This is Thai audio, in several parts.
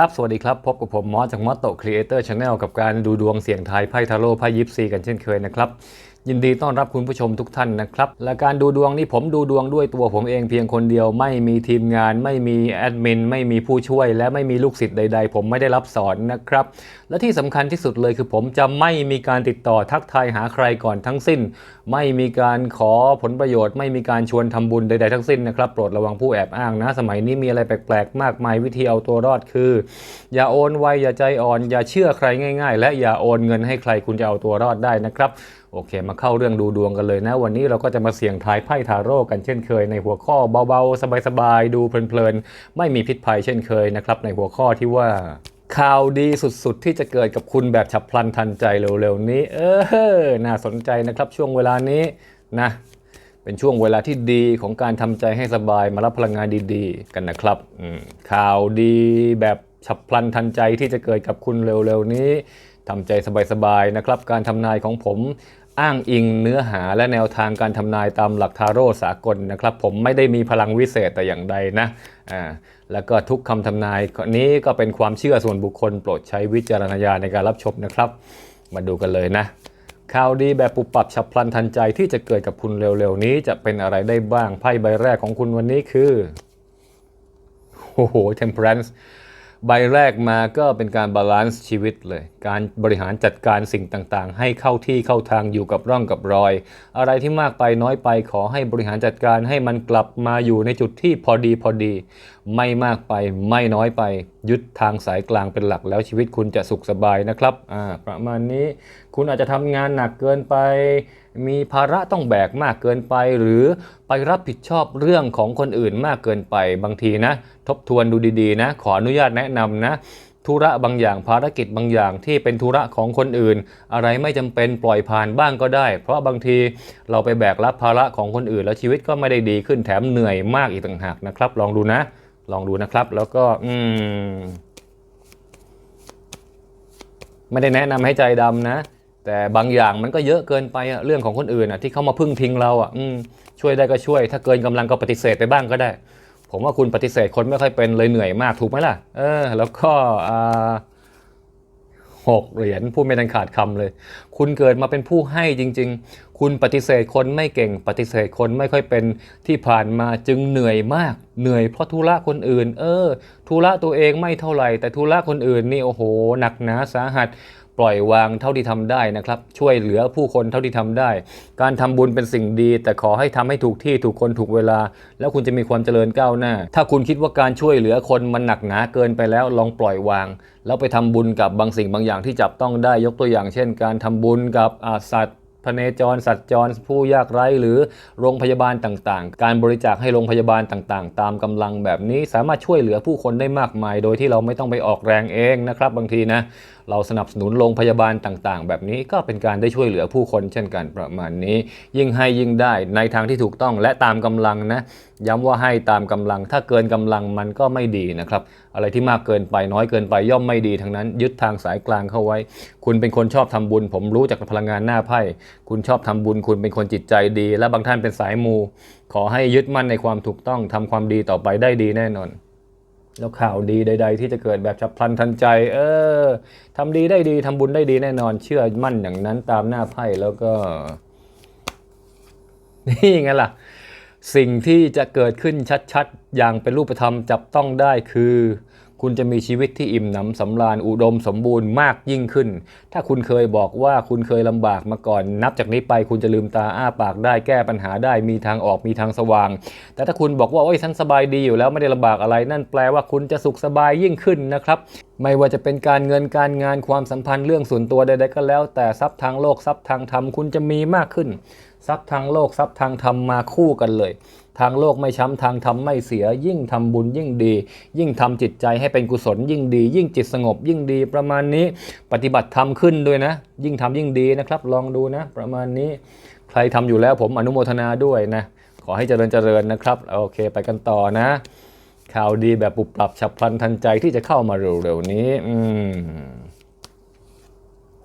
ครับ สวัสดีครับ พบกับผมมอสจากมอสโตครีเอเตอร์ชาแนลกับการดูดวงเสี่ยงทายไพ่ทาโร่ไพ่ยิปซีกันเช่นเคยนะครับยินดีต้อนรับคุณผู้ชมทุกท่านนะครับ และการดูดวงนี้ผมดูดวงด้วยตัวผมเองเพียงคนเดียว ไม่มีทีมงาน ไม่มีแอดมิน ไม่มีผู้ช่วย และไม่มีลูกศิษย์ใด ๆ ผมไม่ได้รับสอนนะครับ และที่สำคัญที่สุดเลยคือผมจะไม่มีการติดต่อทักทายหาใครก่อนทั้งสิ้น ไม่มีการขอผลประโยชน์ ไม่มีการชวนทำบุญใดๆทั้งสิ้นนะครับโปรดระวังผู้แอบอ้างนะ สมัยนี้มีอะไรแปลกๆ มากมายวิธีเอาตัวรอดคือ อย่าโอนไวอย่าใจอ่อน อย่าเชื่อใครง่าย ๆ และอย่าโอนเงินให้ใครคุณจะเอาตัวรอดได้นะครับโอเค มาเข้าเรื่องดูดวงกันเลยนะ วันนี้เราก็จะมาเสี่ยงทายไพ่ทาโร่กันเช่นเคยในหัวข้อเบาๆ สบายๆ ดูเพลินๆ ไม่มีพิษภัยเช่นเคยนะครับ ในหัวข้อที่ว่าข่าวดีสุดๆ ที่จะเกิดกับคุณแบบฉับพลันทันใจเร็วๆนี้ เออ น่าสนใจนะครับช่วงเวลานี้นะ เป็นช่วงเวลาที่ดีของการทำใจให้สบายมารับพลังงานดีๆ กันนะครับข่าวดีแบบฉับพลันทันใจที่จะเกิดกับคุณเร็วๆนี้ทำใจสบายๆนะครับ การทำนายของผม อ้างอิงเนื้อหาและแนวทางการทำนายตามหลักทาโร่สากลนะครับ ผมไม่ได้มีพลังวิเศษแต่อย่างใดนะอ่าแล้วก็ทุกคำทำนายนี้ก็เป็นความเชื่อส่วนบุคคลโปรดใช้วิจารณญาณในการรับชมนะครับ มาดูกันเลยนะ ข่าวดีแบบปุบปับฉับพลันทันใจที่จะเกิดกับคุณเร็วๆนี้ จะเป็นอะไรได้บ้างไพ่ใบแรกของคุณวันนี้คือโอ้โห temperance ใบแรกมาก็เป็นการบาลานซ์ชีวิตเลย การบริหารจัดการสิ่งต่างๆ ให้เข้าที่เข้าทางอยู่กับร่องกับรอย อะไรที่มากไปน้อยไปขอให้บริหารจัดการให้มันกลับมาอยู่ในจุดที่พอดีพอดี ไม่มากไปไม่น้อยไป ยึดทางสายกลางเป็นหลักแล้วชีวิตคุณจะสุขสบายนะครับอ่าประมาณนี้คุณอาจจะทำงานหนักเกินไป มีภาระต้องแบกมากเกินไป หรือไปรับผิดชอบเรื่องของคนอื่นมากเกินไปบางทีนะ ทบทวนดูดีๆนะ ขออนุญาตแนะนำนะธุระบางอย่างภารกิจบางอย่างที่เป็นธุระของคนอื่น อะไรไม่จำเป็นปล่อยผ่านบ้างก็ได้ เพราะบางทีเราไปแบกรับภาระของคนอื่น แล้วชีวิตก็ไม่ได้ดีขึ้นแถมเหนื่อยมากอีกต่างหากนะครับ ลองดูนะ ลองดูนะครับ แล้วก็อืมไม่ได้แนะนำให้ใจดำนะ แต่บางอย่างมันก็เยอะเกินไปอะเรื่องของคนอื่นอะที่เขามาพึ่งพิงเราอะอช่วยได้ก็ช่วย ถ้าเกินกำลังก็ปฏิเสธไปบ้างก็ได้ ผมว่าคุณปฏิเสธคนไม่ค่อยเป็นเลยเหนื่อยมากถูกไหมล่ะ เออ แล้วก็อ่าหกเหรียญพูดไม่ทันขาดคำเลย คุณเกิดมาเป็นผู้ให้จริง ๆ คุณปฏิเสธคนไม่เก่ง ปฏิเสธคนไม่ค่อยเป็นที่ผ่านมาจึงเหนื่อยมาก เหนื่อยเพราะธุระคนอื่น เออธุระตัวเองไม่เท่าไหร่ แต่ธุระคนอื่นนี่โอ้โห หนักหนาสาหัส ปล่อยวางเท่าที่ทำได้นะครับ ช่วยเหลือผู้คนเท่าที่ทำได้ การทำบุญเป็นสิ่งดี แต่ขอให้ทำให้ถูกที่ถูกคนถูกเวลา แล้วคุณจะมีความเจริญก้าวหน้า ถ้าคุณคิดว่าการช่วยเหลือคนมันหนักหนาเกินไปแล้วลองปล่อยวาง แล้วไปทำบุญกับบางสิ่งบางอย่างที่จับต้องได้ยกตัวอย่าง เช่น การทำบุญกับสัตว์ พเนจร สัตว์จร ผู้ยากไร้หรือโรงพยาบาลต่างๆ การบริจาคให้โรงพยาบาลต่างๆ ตามกำลังแบบนี้สามารถช่วยเหลือผู้คนได้มากมาย โดยที่เราไม่ต้องไปออกแรงเองนะครับบางทีนะเราสนับสนุนโรงพยาบาลต่างๆ แบบนี้ก็เป็นการได้ช่วยเหลือผู้คนเช่นกันประมาณนี้ ยิ่งให้ยิ่งได้ในทางที่ถูกต้องและตามกำลังนะย้ำว่าให้ตามกำลัง ถ้าเกินกำลังมันก็ไม่ดีนะครับ อะไรที่มากเกินไปน้อยเกินไปย่อมไม่ดีทั้งนั้น ยึดทางสายกลางเข้าไว้ คุณเป็นคนชอบทำบุญ ผมรู้จากพลังงานหน้าไพ่คุณชอบทำบุญคุณเป็นคนจิตใจดี และบางท่านเป็นสายมู ขอให้ยึดมั่นในความถูกต้องทำความดีต่อไปได้ดีแน่นอน แล้วข่าวดีใด ๆ ที่จะเกิดแบบฉับพลันทันใจ เออทำดีได้ดีทำบุญได้ดีแน่นอน เชื่อมั่นอย่างนั้นตามหน้าไพ่แล้วก็ นี่ไงล่ะสิ่งที่จะเกิดขึ้นชัดๆ อย่างเป็นรูปธรรมจับต้องได้คือ คุณจะมีชีวิตที่อิ่มหนำสำราญอุดมสมบูรณ์มากยิ่งขึ้น ถ้าคุณเคยบอกว่าคุณเคยลำบากมาก่อน นับจากนี้ไปคุณจะลืมตาอ้าปากได้แก้ปัญหาได้มีทางออกมีทางสว่าง แต่ถ้าคุณบอกว่าโอ้ยฉันสบายดีอยู่แล้วไม่ได้ลำบากอะไร นั่นแปลว่าคุณจะสุขสบายยิ่งขึ้นนะครับไม่ว่าจะเป็นการเงินการงานความสัมพันธ์เรื่องส่วนตัวใดๆก็แล้ว แต่ทรัพย์ทางโลกทรัพย์ทางธรรมคุณจะมีมากขึ้น ทรัพย์ทางโลกทรัพย์ทางธรรมมาคู่กันเลย ทางโลกไม่ช้ำทางธรรมไม่เสีย ยิ่งทำบุญยิ่งดี ยิ่งทำจิตใจให้เป็นกุศลยิ่งดี ยิ่งจิตสงบยิ่งดีประมาณนี้ ปฏิบัติธรรมขึ้นด้วยนะ ยิ่งทำยิ่งดีนะครับ ลองดูนะ ประมาณนี้ ใครทำอยู่แล้วผมอนุโมทนาด้วยนะ ขอให้เจริญเจริญนะครับ โอเค ไปกันต่อนะ ข่าวดีแบบปุบปรับฉับพลันทันใจที่จะเข้ามาเร็วๆนี้อืม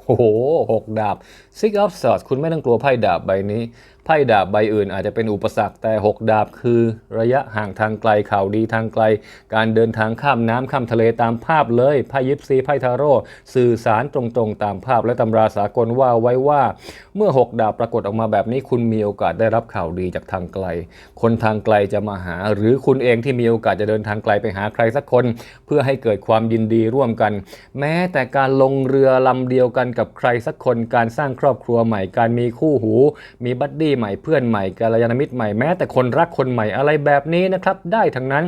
โอ้โหหกดาบ Six of Swords คุณไม่ต้องกลัวไพ่ดาบใบนี้ ไพ่ดาบใบอื่นอาจจะเป็นอุปสรรคแต่ 6 ดาบคือระยะห่างทางไกลข่าวดีทางไกล การเดินทางข้ามน้ำข้ามทะเลตามภาพเลยไพ่ยิปซีไพ่ทาโร่สื่อสารตรงๆตามภาพและตำราสากลว่าไว้ว่า เมื่อ 6 ดาบปรากฏออกมาแบบนี้ คุณมีโอกาสได้รับข่าวดีจากทางไกล คนทางไกลจะมาหา หรือคุณเองที่มีโอกาสจะเดินทางไกลไปหาใครสักคน เพื่อให้เกิดความยินดีร่วมกัน แม้แต่การลงเรือลำเดียวกันกับใครสักคนการสร้างครอบครัวใหม่การมีคู่หู มีบัดดี้ใหม่เพื่อนใหม่กัลยาณมิตรใหม่แม้แต่คนรักคนใหม่อะไรแบบนี้นะครับได้ทั้งนั้น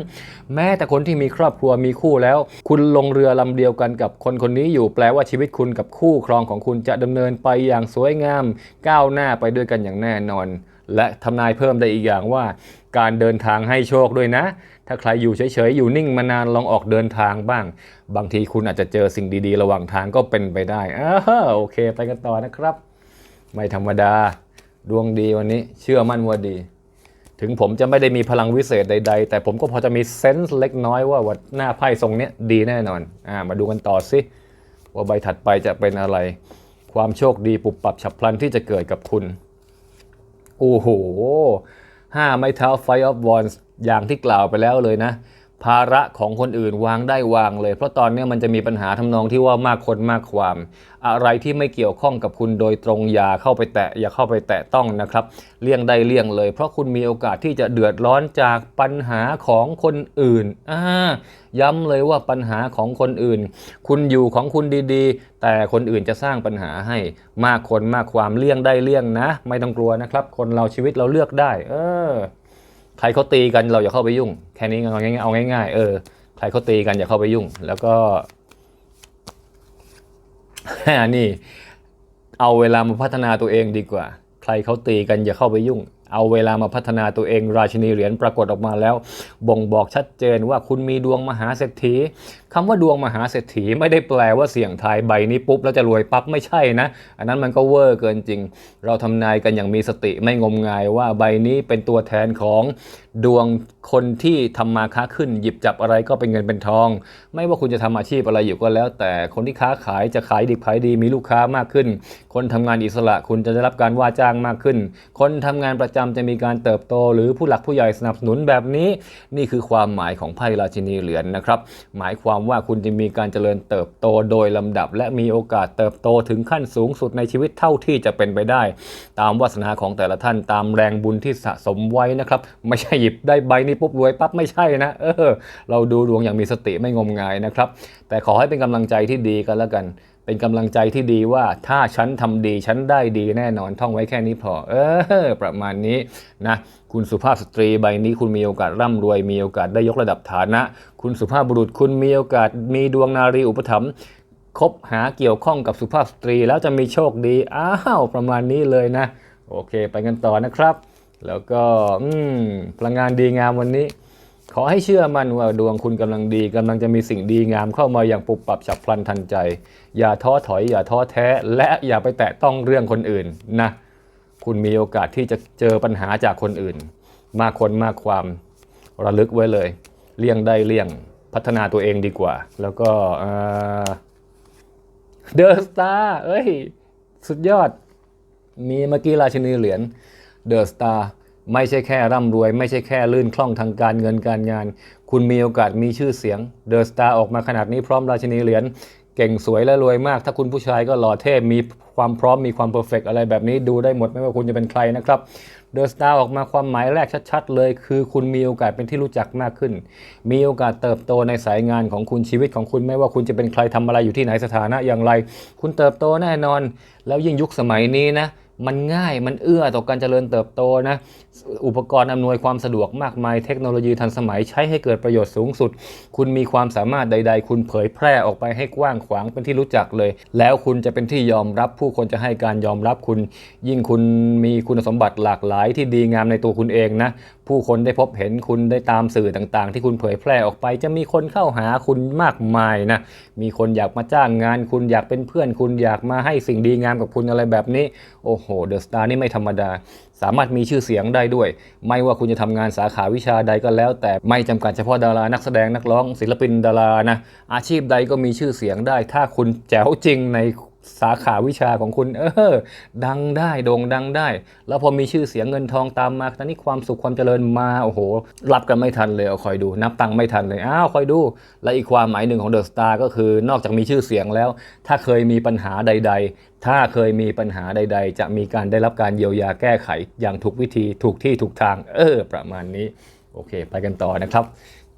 แม้แต่คนที่มีครอบครัวมีคู่แล้ว คุณลงเรือลำเดียวกันกับคนคนนี้อยู่แปลว่าชีวิตคุณกับคู่ครองของคุณจะดำเนินไปอย่างสวยงามก้าวหน้าไปด้วยกันอย่างแน่นอน และทำนายเพิ่มได้อีกอย่างว่า การเดินทางให้โชคด้วยนะ ถ้าใครอยู่เฉยๆอยู่นิ่งมานานลองออกเดินทางบ้าง บางทีคุณอาจจะเจอสิ่งดีๆ ระหว่างทางก็เป็นไปได้อ้าโอเค ไปกันต่อนะครับ ไม่ธรรมดา ดวงดีวันนี้ เชื่อมั่นว่าดีถึงผมจะไม่ได้มีพลังวิเศษใด ๆ แต่ผมก็พอจะมีเซนส์เล็กน้อยว่าว่าหน้าไพ่ทรงเนี้ยดีแน่นอนอ่ามาดูกันต่อสิว่าใบถัดไปจะเป็นอะไร ความโชคดีปุบปับฉับพลันที่จะเกิดกับคุณ โอ้โหห้าไม้เท้า Five of Wands อย่างที่กล่าวไปแล้วเลยนะ ภาระของคนอื่นวางได้วางเลย เพราะตอนนี้มันจะมีปัญหาทำนองที่ว่ามากคนมากความ อะไรที่ไม่เกี่ยวข้องกับคุณโดยตรงอย่าเข้าไปแตะอย่าเข้าไปแตะต้องนะครับ เลี่ยงได้เลี่ยงเลย เพราะคุณมีโอกาสที่จะเดือดร้อนจากปัญหาของคนอื่นอ่าย้ำเลยว่าปัญหาของคนอื่น คุณอยู่ของคุณดีๆ แต่คนอื่นจะสร้างปัญหาให้มากคนมากความเลี่ยงได้เลี่ยงนะ ไม่ต้องกลัวนะครับ คนเราชีวิตเราเลือกได้ เออ ใครเขาตีกันเราอย่าเข้าไปยุ่ง แค่นี้เอาง่ายๆเอาง่ายๆเออใครเขาตีกันอย่าเข้าไปยุ่ง แล้วก็นี่ เอาเวลามาพัฒนาตัวเองดีกว่า ใครเขาตีกันอย่าเข้าไปยุ่ง เอาเวลามาพัฒนาตัวเอง ราชินีเหรียญปรากฏออกมาแล้ว บ่งบอกชัดเจนว่าคุณมีดวงมหาเศรษฐี คำว่าดวงมหาเศรษฐีไม่ได้แปลว่าเสี่ยงทายใบนี้ปุ๊บแล้วจะรวยปั๊บไม่ใช่นะ อันนั้นมันก็เวอร์เกินจริง เราทำนายกันอย่างมีสติไม่งมงายว่าใบนี้เป็นตัวแทนของดวงคนที่ทำมาค้าขึ้น หยิบจับอะไรก็เป็นเงินเป็นทอง ไม่ว่าคุณจะทำอาชีพอะไรอยู่ก็แล้ว แต่คนที่ค้าขายจะขายดีขายดีมีลูกค้ามากขึ้น คนทำงานอิสระคุณจะได้รับการว่าจ้างมากขึ้น คนทำงานประจำจะมีการเติบโต หรือผู้หลักผู้ใหญ่สนับสนุนแบบนี้ นี่คือความหมายของไพ่ราชินีเหรียญนะครับ หมายความว่าคุณจะมีการเจริญเติบโตโดยลำดับ และมีโอกาสเติบโตถึงขั้นสูงสุดในชีวิตเท่าที่จะเป็นไปได้ ตามวาสนาของแต่ละท่านตามแรงบุญที่สะสมไว้นะครับ ไม่ใช่หยิบได้ใบนี้ปุ๊บรวยปั๊บไม่ใช่นะ เออ เราดูดวงอย่างมีสติไม่งมงายนะครับ แต่ขอให้เป็นกำลังใจที่ดีกันแล้วกัน เป็นกำลังใจที่ดีว่าถ้าฉันทำดีฉันได้ดีแน่นอนท่องไว้แค่นี้พอ เออ ประมาณนี้นะคุณสุภาพสตรีใบนี้คุณมีโอกาสร่ำรวย มีโอกาสได้ยกระดับฐานะ คุณสุภาพบุรุษคุณมีโอกาสมีดวงนารีอุปถัมภ์คบหาเกี่ยวข้องกับสุภาพสตรีแล้วจะมีโชคดี อ้าวประมาณนี้เลยนะ โอเค ไปกันต่อนะครับ แล้วก็อืมพลังงานดีงามวันนี้ ขอให้เชื่อมั่นว่าดวงคุณกำลังดีกำลังจะมีสิ่งดีงามเข้ามาอย่างปุบปับฉับพลันทันใจ อย่าท้อถอย อย่าท้อแท้ และอย่าไปแตะต้องเรื่องคนอื่นนะ คุณมีโอกาสที่จะเจอปัญหาจากคนอื่น มากคนมากความระลึกไว้เลย เลี่ยงได้เลี่ยงพัฒนาตัวเองดีกว่า แล้วก็เดอะสตาร์เอ้ย สุดยอด มีเมื่อกี้ราชินีเหรียญเดอะสตาร์ ไม่ใช่แค่ร่ำรวย ไม่ใช่แค่ลื่นคล่องทางการเงินการงาน คุณมีโอกาสมีชื่อเสียง เดอะสตาร์ออกมาขนาดนี้พร้อมราชินีเหรียญเก่งสวยและรวยมาก ถ้าคุณผู้ชายก็หล่อเท่มีความพร้อมมีความเพอร์เฟกอะไรแบบนี้ดูได้หมดไม่ว่าคุณจะเป็นใครนะครับเดอะสตาร์ออกมาความหมายแรกชัดๆ เลย คือคุณมีโอกาสเป็นที่รู้จักมากขึ้น มีโอกาสเติบโตในสายงานของคุณชีวิตของคุณไม่ว่าคุณจะเป็นใครทำอะไรอยู่ที่ไหนสถานะอย่างไร คุณเติบโตแน่นอน แล้วยิ่งยุคสมัยนี้นะ มันง่ายมันเอื้อต่อการเจริญเติบโตนะอุปกรณ์อำนวยความสะดวกมากมายเทคโนโลยีทันสมัยใช้ให้เกิดประโยชน์สูงสุด คุณมีความสามารถใด ๆ คุณเผยแพร่ออกไปให้กว้างขวางเป็นที่รู้จักเลย แล้วคุณจะเป็นที่ยอมรับผู้คนจะให้การยอมรับคุณ ยิ่งคุณมีคุณสมบัติหลากหลายที่ดีงามในตัวคุณเองนะผู้คนได้พบเห็นคุณได้ตามสื่อต่างๆ ที่คุณเผยแพร่ออกไป จะมีคนเข้าหาคุณมากมายนะมีคนอยากมาจ้างงาน คุณอยากเป็นเพื่อน คุณอยากมาให้สิ่งดีงามกับคุณอะไรแบบนี้โอ้โโหเดอะสตาร์นี่ไม่ธรรมดา สามารถมีชื่อเสียงได้ด้วย ไม่ว่าคุณจะทำงานสาขาวิชาใดก็แล้ว แต่ไม่จำกัดเฉพาะดารานักแสดงนักร้องศิลปินดารานะอาชีพใดก็มีชื่อเสียงได้ ถ้าคุณแจ๋วจริงในสาขาวิชาของคุณเออดังได้โด่งดังได้ แล้วพอมีชื่อเสียงเงินทองตามมาตอนนี้ความสุขความเจริญมาโอ้โห รับกันไม่ทันเลยเอาคอยดู นับตังค์ไม่ทันเลยอ้าวคอยดู และอีกความหมายหนึ่งของเดอะสตาร์ก็คือนอกจากมีชื่อเสียงแล้ว ถ้าเคยมีปัญหาใด ๆ ถ้าเคยมีปัญหาใด ๆ จะมีการได้รับการเยียวยาแก้ไขอย่างถูกวิธีถูกที่ถูกทาง เออ ประมาณนี้โอเค ไปกันต่อนะครับ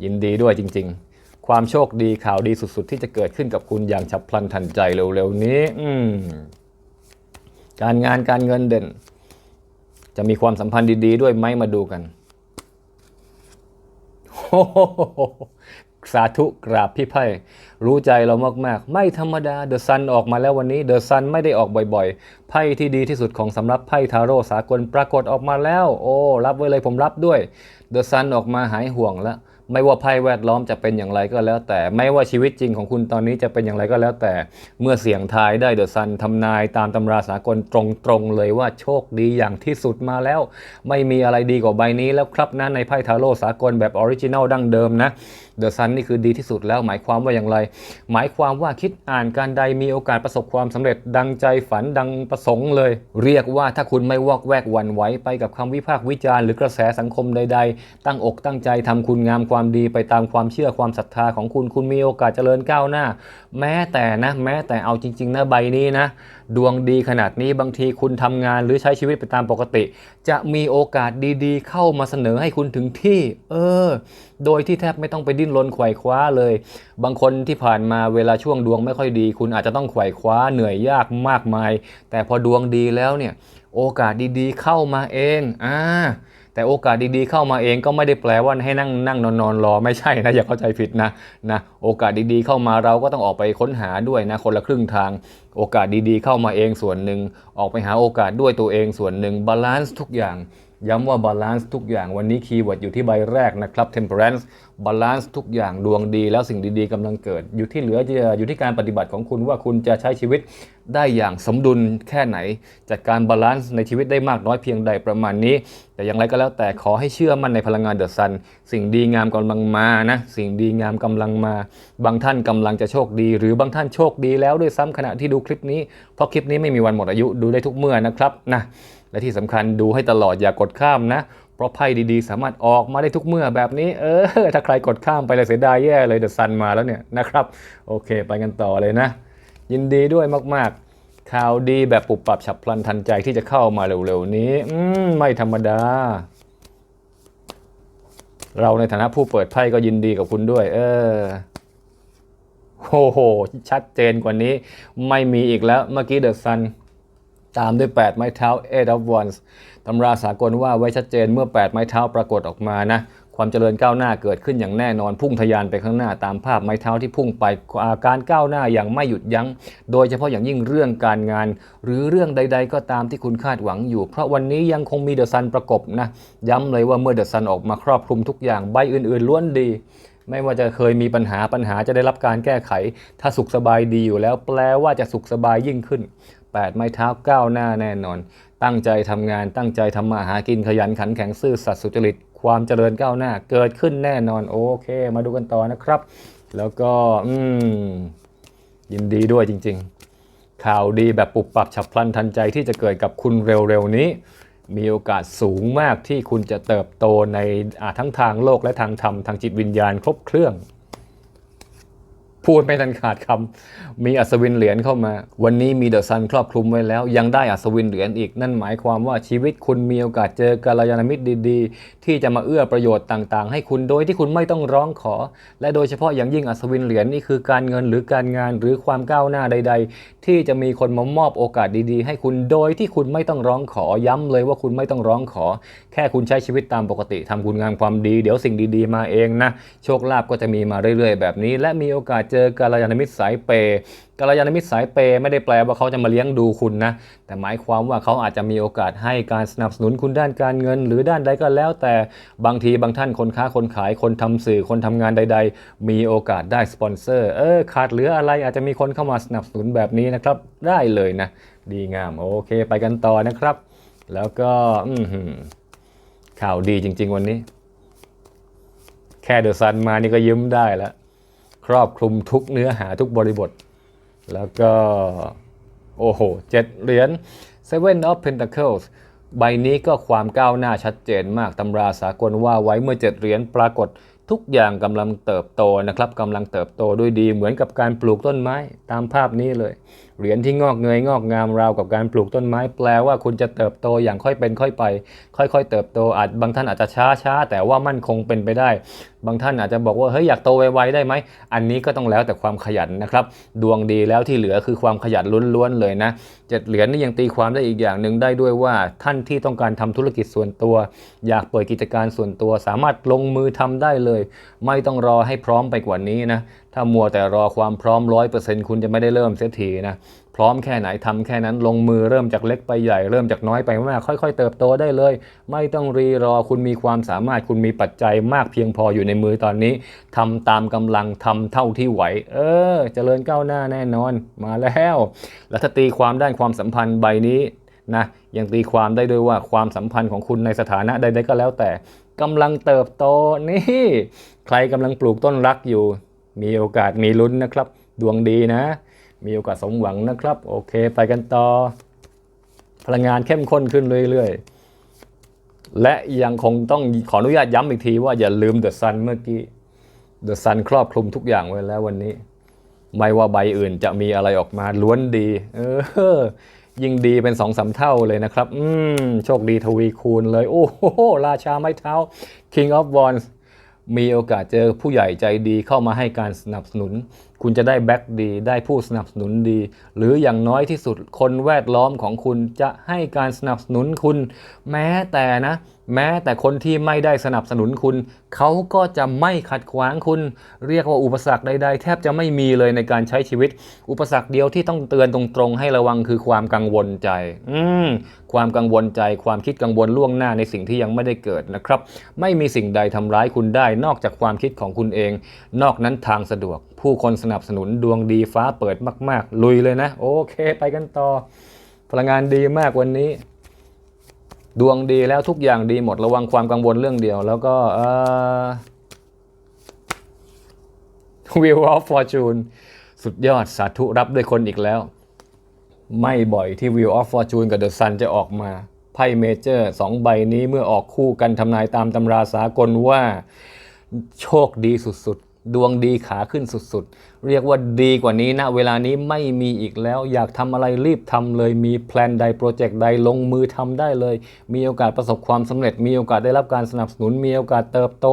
ยินดีด้วยจริง ๆ ความโชคดีข่าวดีสุดๆ ที่จะเกิดขึ้นกับคุณอย่างฉับพลันทันใจเร็วๆนี้อืการงานการเงินเด่น จะมีความสัมพันธ์ดี ๆ ด้วยไหมมาดูกัน สาธุกราบพี่ไพ่รู้ใจเรามากๆ ไม่ธรรมดาเดอะซันออกมาแล้ววันนี้เดอะซันไม่ได้ออกบ่อยๆ ไพ่ที่ดีที่สุดของสำหรับไพ่ทาโร่สากลปรากฏออกมาแล้ว โอ้ รับไว้เลยผมรับด้วยเดอะซันออกมาหายห่วงแล้วไม่ว่าไพ่แวดล้อมจะเป็นอย่างไรก็แล้ว แต่ไม่ว่าชีวิตจริงของคุณตอนนี้จะเป็นอย่างไรก็แล้วแต่ เมื่อเสี่ยงทายได้เดอะซันทำนายตามตำราสากลตรงๆเลยว่าโชคดีอย่างที่สุดมาแล้ว ไม่มีอะไรดีกว่าใบนี้แล้วครับนะในไพ่ทาโร่สากลแบบออริจินัลดั้งเดิมนะ เดอะซันนี่คือดีที่สุดแล้วหมายความว่าอย่างไร หมายความว่าคิดอ่านการใดมีโอกาสประสบความสำเร็จดังใจฝันดังประสงค์เลย เรียกว่าถ้าคุณไม่วอกแวกหวันไหวไปกับคำวิพากษ์วิจารณ์หรือกระแสสังคมใด ๆ ตั้งอกตั้งใจทำคุณงามความดีไปตามความเชื่อความศรัทธาของคุณคุณมีโอกาสเจริญก้าวหน้า แม้แต่นะ แม้แต่เอาจริง ๆ นะใบนี้นะ ดวงดีขนาดนี้บางทีคุณทำงานหรือใช้ชีวิตไปตามปกติ จะมีโอกาสดีๆ เข้ามาเสนอให้คุณถึงที่ เออ โดยที่แทบไม่ต้องไปดิ้นรนไขว่คว้าเลย บางคนที่ผ่านมาเวลาช่วงดวงไม่ค่อยดี คุณอาจจะต้องไขว่คว้าเหนื่อยยากมากมาย แต่พอดวงดีแล้วเนี่ย โอกาสดีๆ เข้ามาเอง อ่า แต่โอกาสดีๆเข้ามาเองก็ไม่ได้แปลว่าให้นั่งนั่งนอนนอนรอไม่ใช่นะอย่าเข้าใจผิดนะนะโอกาสดีๆเข้ามาเราก็ต้องออกไปค้นหาด้วยนะคนละครึ่งทาง โอกาสดีๆเข้ามาเองส่วนหนึ่งออกไปหาโอกาสด้วยตัวเองส่วนหนึ่งบาลานซ์ทุกอย่าง ย้ำว่าบาลานซ์ทุกอย่างวันนี้คีย์เวิร์ดอยู่ที่ใบแรกนะครับ temperance บาลานซ์ทุกอย่างดวงดี แล้วสิ่งดีๆกำลังเกิด อยู่ที่เหลือจะอยู่ที่การปฏิบัติของคุณว่าคุณจะใช้ชีวิตได้อย่างสมดุลแค่ไหน จัดการบาลานซ์ในชีวิตได้มากน้อยเพียงใดประมาณนี้ แต่อย่างไรก็แล้วแต่ขอให้เชื่อมั่นในพลังงานเดอะซัน สิ่งดีงามกำลังมานะ สิ่งดีงามกำลังมา บางท่านกำลังจะโชคดี หรือบางท่านโชคดีแล้วด้วยซ้ำขณะที่ดูคลิปนี้ เพราะคลิปนี้ไม่มีวันหมดอายุดูได้ทุกเมื่อนะครับนะ และที่สำคัญดูให้ตลอดอย่ากดข้ามนะ เพราะไพ่ดีๆ สามารถออกมาได้ทุกเมื่อแบบนี้ เออ ถ้าใครกดข้ามไปเลยเสียดายแย่เลยเดอะซันมาแล้วเนี่ยนะครับ โอเค ไปกันต่อเลยนะ ยินดีด้วยมากๆ ข่าวดีแบบปุบปับฉับพลันทันใจที่จะเข้ามาเร็วๆนี้ อืมไม่ธรรมดา เราในฐานะผู้เปิดไพ่ก็ยินดีกับคุณด้วย เออโอ้โห ชัดเจนกว่านี้ ไม่มีอีกแล้ว เมื่อกี้เดอะซัน ตามด้วย 8 ไม้เท้า Eight of Wands ตำราสากลว่าไว้ชัดเจนเมื่อ 8 ไม้เท้าปรากฏออกมานะความเจริญก้าวหน้าเกิดขึ้นอย่างแน่นอนพุ่งทะยานไปข้างหน้าตามภาพไม้เท้าที่พุ่งไปอาการก้าวหน้าอย่างไม่หยุดยัง้ง โดยเฉพาะอย่างยิ่งเรื่องการงาน หรือเรื่องใด ๆ ก็ตามที่คุณคาดหวังอยู่ เพราะวันนี้ยังคงมีเดอะซันประกบนะ ย้ำเลยว่าเมื่อเดอะซันออกมาครอบคลุมทุกอย่างใบอื่นๆล้วนดี ไม่ว่าจะเคยมีปัญหาปัญหาจะได้รับการแก้ไข ถ้าสุขสบายดีอยู่แล้วแปลว่าจะสุขสบายยิ่งขึ้น 8 ไม้เท้าก้าวหน้าแน่นอน ตั้งใจทำงานตั้งใจทำมาหากินขยันขันแข็งซื่อสัตย์สุจริตความเจริญก้าวหน้าเกิดขึ้นแน่นอนโอเค มาดูกันต่อนะครับ แล้วก็อืมยินดีด้วยจริง ๆ ข่าวดีแบบปุบปับฉับพลันทันใจที่จะเกิดกับคุณเร็วๆนี้มีโอกาสสูงมากที่คุณจะเติบโตในทั้งทางโลกและทางธรรมทางจิตวิญญาณครบเครื่อง พูดไม่ทันขาดคำมีอัศวินเหรียญเข้ามา วันนี้มีเดอะซันครอบคลุมไว้แล้ว ยังได้อัศวินเหรียญอีก นั่นหมายความว่าชีวิตคุณมีโอกาสเจอกัลยาณมิตรดีๆ ที่จะมาเอื้อประโยชน์ต่างๆ ให้คุณโดยที่คุณไม่ต้องร้องขอ และโดยเฉพาะอย่างยิ่งอัศวินเหรียญนี่คือการเงินหรือการงานหรือความก้าวหน้าใด ๆ ที่จะมีคนมามอบโอกาสดีๆ ให้คุณโดยที่คุณไม่ต้องร้องขอย้ำเลยว่าคุณไม่ต้องร้องขอ แค่คุณใช้ชีวิตตามปกติทำคุณงามความดี เดี๋ยวสิ่งดีๆ มาเองนะโชคลาภก็จะมีมาเรื่อยๆ แบบนี้ และมีโอกาสเจอกัลยาณมิตรสายเปย์กัลยาณมิตรสายเปย์ไม่ได้แปลว่าเขาจะมาเลี้ยงดูคุณนะ แต่หมายความว่าเขาอาจจะมีโอกาสให้การสนับสนุนคุณด้านการเงิน หรือด้านใดก็แล้ว แต่บางทีบางท่านคนค้าคนขายคนทำสื่อคนทำงานใด ๆ มีโอกาสได้สปอนเซอร์เออขาดเหลืออะไรอาจจะมีคนเข้ามาสนับสนุนแบบนี้นะครับ ได้เลยนะ ดีงามโอเค ไปกันต่อนะครับ แล้วก็อืข่าวดีจริง ๆ วันนี้ แค่เดอะซันมานี่ก็ยิ้มได้แล้ว ครอบคลุมทุกเนื้อหาทุกบริบท แล้วก็ โอ้โหเจ็ดเหรียญ Seven of Pentacles ใบนี้ก็ความก้าวหน้าชัดเจนมากตำราสากลว่าไว้เมื่อเจ็ดเหรียญปรากฏทุกอย่างกำลังเติบโตนะครับกำลังเติบโตด้วยดีเหมือนกับการปลูกต้นไม้ตามภาพนี้เลย เหรียญที่งอกเงยงอกงามราวกับการปลูกต้นไม้แปลว่าคุณจะเติบโตอย่างค่อยเป็นค่อยไป ค่อยๆ เติบโตอาจบางท่านอาจจะช้าช้าแต่ว่ามั่นคงเป็นไปได้ บางท่านอาจจะบอกว่าเฮ้ยอยากโตไวๆได้ไหมอันนี้ก็ต้องแล้วแต่ความขยันนะครับ ดวงดีแล้วที่เหลือคือความขยันล้วนๆเลยนะเจ็ดเหรียญนี่ยังตีความได้อีกอย่างหนึ่งได้ด้วยว่าท่านที่ต้องการทำธุรกิจส่วนตัว อยากเปิดกิจการส่วนตัว สามารถลงมือทำได้เลย ไม่ต้องรอให้พร้อมไปกว่านี้นะ ถ้ามัวแต่รอความพร้อมร้อยเปอร์เซ็นต์คุณจะไม่ได้เริ่มเสียทีนะ พร้อมแค่ไหนทำแค่นั้นลงมือเริ่มจากเล็กไปใหญ่เริ่มจากน้อยไปมากค่อย ๆ เติบโตได้เลย ไม่ต้องรีรอคุณมีความสามารถคุณมีปัจจัยมากเพียงพออยู่ในมือตอนนี้ทำตามกำลังทำเท่าที่ไหว เออเจริญก้าวหน้าแน่นอนมาแล้ว แล้วถ้าตีความด้านความสัมพันธ์ใบนี้นะยังตีความได้ด้วยว่าความสัมพันธ์ของคุณในสถานะใดๆก็แล้วแต่กำลังเติบโตนี่ ใครกำลังปลูกต้นรักอยู่ มีโอกาสมีลุ้นนะครับ ดวงดีนะ มีโอกาสสมหวังนะครับ โอเค ไปกันต่อ พลังงานเข้มข้นขึ้นเรื่อยๆ และยังคงต้องขออนุญาตย้ำอีกทีว่าอย่าลืมเดอะซันเมื่อกี้เดอะซันครอบคลุมทุกอย่างไว้แล้ววันนี้ ไม่ว่าใบอื่นจะมีอะไรออกมาล้วนดี เออยิ่งดีเป็นสองสามเท่าเลยนะครับ อืม โชคดีทวีคูณเลย โอ้โห ราชาไม้เท้า King of Wands มีโอกาสเจอผู้ใหญ่ใจดีเข้ามาให้การสนับสนุน คุณจะได้แบ็กดี ได้ผู้สนับสนุนดี หรืออย่างน้อยที่สุดคนแวดล้อมของคุณจะให้การสนับสนุนคุณแม้แต่นะ แม้แต่คนที่ไม่ได้สนับสนุนคุณ เขาก็จะไม่ขัดขวางคุณ เรียกว่าอุปสรรคใดๆ แทบจะไม่มีเลยในการใช้ชีวิต อุปสรรคเดียวที่ต้องเตือนตรงๆ ให้ระวังคือความกังวลใจ อืมความกังวลใจ ความคิดกังวลล่วงหน้าในสิ่งที่ยังไม่ได้เกิดนะครับ ไม่มีสิ่งใดทำร้ายคุณได้ นอกจากความคิดของคุณเอง นอกนั้นทางสะดวก ผู้คนสนับสนุนดวงดีฟ้าเปิดมาก ๆ ลุยเลยนะ โอเค ไปกันต่อ พลังงานดีมากวันนี้ ดวงดีแล้วทุกอย่างดีหมดระวังความกังวลเรื่องเดียว แล้วก็เออ Wheel of Fortune สุดยอดสาธุรับด้วยคนอีกแล้ว ไม่บ่อยที่ Wheel of Fortune กับ The Sun จะออกมา ไพ่เมเจอร์สองใบนี้เมื่อออกคู่กันทำนายตามตำราสากลว่า โชคดีสุด ดวงดีขาขึ้นสุดๆ เรียกว่าดีกว่านี้นะเวลานี้ไม่มีอีกแล้ว อยากทำอะไรรีบทำเลย มีแพลนใดโปรเจกต์ใดลงมือทำได้เลย มีโอกาสประสบความสำเร็จ มีโอกาสได้รับการสนับสนุน มีโอกาสเติบโต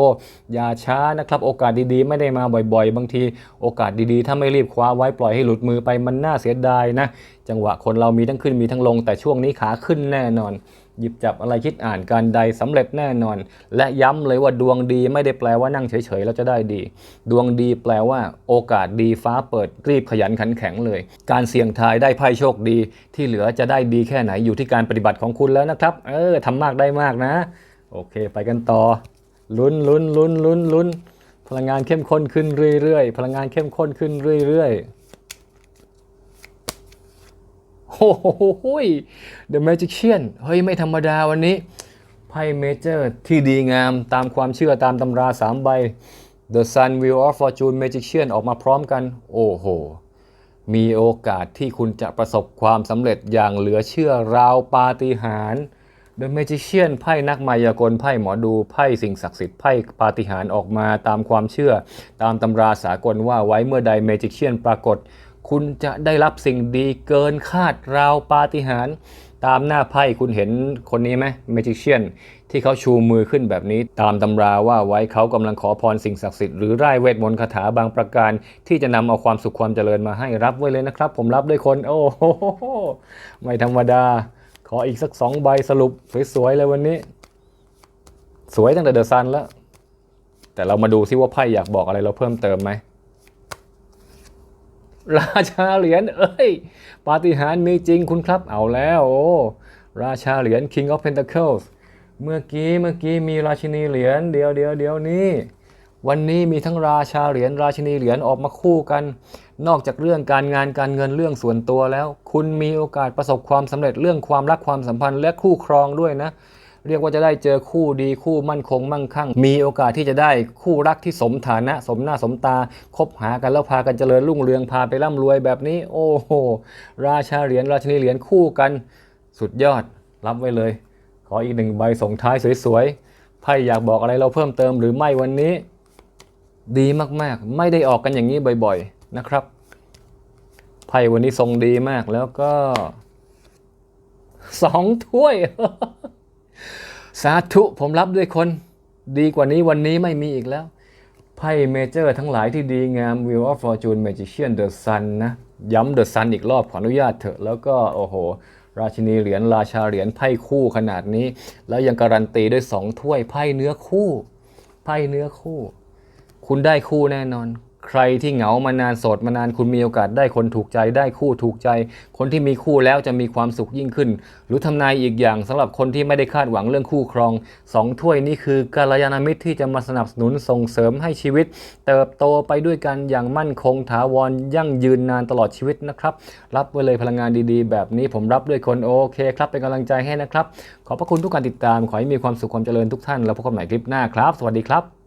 อย่าช้านะครับ โอกาสดีๆ ไม่ได้มาบ่อยๆ บางที โอกาสดีๆ ถ้าไม่รีบคว้าไว้ปล่อยให้หลุดมือไปมันน่าเสียดายนะ จังหวะคนเรามีทั้งขึ้นมีทั้งลง แต่ช่วงนี้ขาขึ้นแน่นอน หยิบจับอะไรคิดอ่านการใดสำเร็จแน่นอน และย้ำเลยว่าดวงดีไม่ได้แปลว่านั่งเฉยๆแล้วจะได้ดี ดวงดีแปลว่า โอกาสดีฟ้าเปิดรีบขยันขันแข็งเลย การเสี่ยงทายได้ไพ่โชคดี ที่เหลือจะได้ดีแค่ไหนอยู่ที่การปฏิบัติของคุณแล้วนะครับ เออทำมากได้มากนะ โอเค ไปกันต่อลุ้นลุ้นลุ้นลุ้นลุ้นพลังงานเข้มข้นขึ้นเรื่อยๆ พลังงานเข้มข้นขึ้นเรื่อยๆ โอ้โห The Magician เฮ้ย ไม่ธรรมดาวันนี้ไพ่เมเจอร์ที่ดีงามตามความเชื่อตามตำราสามใบ The Sun Wheel of Fortune Magician ออกมาพร้อมกัน โอ้โห มีโอกาสที่คุณจะประสบความสำเร็จอย่างเหลือเชื่อราวปาฏิหาริย์ The Magician ไพ่นักมายากลไพ่หมอดูไพ่สิ่งศักดิ์สิทธิ์ไพ่ปาฏิหาริย์ออกมาตามความเชื่อ ตามตำราสากลว่าไว้เมื่อใด Magician ปรากฏ คุณจะได้รับสิ่งดีเกินคาดราวปาฏิหาริย์ตามหน้าไพ่คุณเห็นคนนี้ไหม Magician ที่เขาชูมือขึ้นแบบนี้ ตามตำราว่าไว้เขากำลังขอพรสิ่งศักดิ์สิทธิ์หรือไร่ายเวทมนต์คาถาบางประการ ที่จะนำเอาความสุขความเจริญมาให้รับไว้เลยนะครับ ผมรับด้วยคน โอ้โหไม่ธรรมดา ขออีกสักสองใบสรุปสวยๆเลยวันนี้ สวยตั้งแต่เดอะซันแล้ว แต่เรามาดูซิว่าไพ่อยากบอกอะไรเราเพิ่มเติมไหม ราชาเหรียญเอ้ย ปาฏิหาริย์มีจริงคุณครับเอาแล้วโอ้ราชาเหรียญ King of Pentacles เมื่อกี้เมื่อกี้มีราชินีเหรียญเดียวเดียวเดียวนี้ วันนี้มีทั้งราชาเหรียญราชินีเหรียญออกมาคู่กัน นอกจากเรื่องการงานการเงินเรื่องส่วนตัวแล้ว คุณมีโอกาสประสบความสำเร็จเรื่องความรักความสัมพันธ์และคู่ครองด้วยนะ เรียกว่าจะได้เจอคู่ดีคู่มั่นคงมั่งคั่ง มีโอกาสที่จะได้คู่รักที่สมฐานะ สมหน้าสมตา คบหากันแล้วพากันเจริญรุ่งเรืองพาไปร่ำรวยแบบนี้ โอ้โห ราชาเหรียญราชนีเหรียญคู่กัน สุดยอดรับไว้เลย ขออีกหนึ่งใบส่งท้ายสวยๆไพ่อยากบอกอะไรเราเพิ่มเติมหรือไม่วันนี้ ดีมากๆ ไม่ได้ออกกันอย่างนี้บ่อยๆนะครับไพ่วันนี้ทรงดีมากแล้วก็สองถ้วย สาธุผมรับด้วยคน ดีกว่านี้วันนี้ไม่มีอีกแล้ว ไพ่เมเจอร์ทั้งหลายที่ดีงาม Wheel of Fortune Magician The Sun นะ ย้ำ The Sun อีกรอบขออนุญาตเถอะ แล้วก็ โอ้โห ราชินีเหรียญราชาเหรียญไพ่คู่ขนาดนี้ แล้วยังการันตีด้วยสองถ้วยไพ่เนื้อคู่ ไพ่เนื้อคู่ คุณได้คู่แน่นอน ใครที่เหงามานานโสดมานานคุณมีโอกาสได้คนถูกใจได้คู่ถูกใจ คนที่มีคู่แล้วจะมีความสุขยิ่งขึ้น หรือทำนายอีกอย่างสำหรับคนที่ไม่ได้คาดหวังเรื่องคู่ครองสองถ้วยนี้คือกัลยาณมิตรที่จะมาสนับสนุนส่งเสริมให้ชีวิต เติบโตไปด้วยกันอย่างมั่นคงถาวรยั่งยืนนานตลอดชีวิตนะครับ รับไว้เลยพลังงานดีๆ แบบนี้ผมรับด้วยคนโอเคครับเป็นกำลังใจให้นะครับ ขอบพระคุณทุกการติดตามขอให้มีความสุขความเจริญทุกท่านแล้วพบกันใหม่คลิปหน้าครับ สวัสดีครับ